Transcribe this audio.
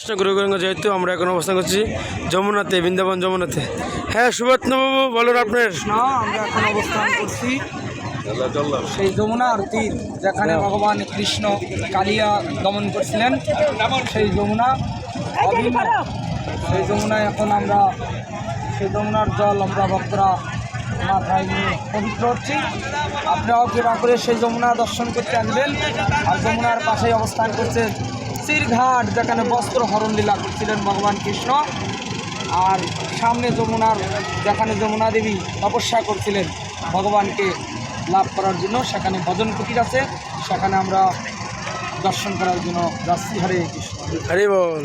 কৃষ্ণ গুরুগঙ্গা যেহেতু আমরা এখন অবস্থান করছি যমুনাতে, বৃন্দাবন যমুনাতে। হ্যাঁ সুভাতবাবু বলুন আপনার। না আমরা এখন অবস্থান করছি সেই যমুনার তীর যেখানে ভগবান কৃষ্ণ কালিয়া দমন করছিলেন। সেই যমুনা সেই যমুনায় এখন আমরা, সেই যমুনার জল আমরা ভক্তরা মাথায় নিয়ে পবিত্র হচ্ছি। আপনারাও কৃপা করে সেই যমুনা দর্শন করতে আসবেন। আর যমুনার পাশেই অবস্থান করছে চিরঘাট যেখানে বস্ত্র হরণ লীলা করছিলেন ভগবান কৃষ্ণ আর সামনে যমুনার যেখানে যমুনা দেবী তপস্যা করছিলেন ভগবানকে লাভ করার জন্য সেখানে ভজন কুটির আছে সেখানে আমরা দর্শন করার জন্য যাচ্ছি। হরে কৃষ্ণ। হরে বল।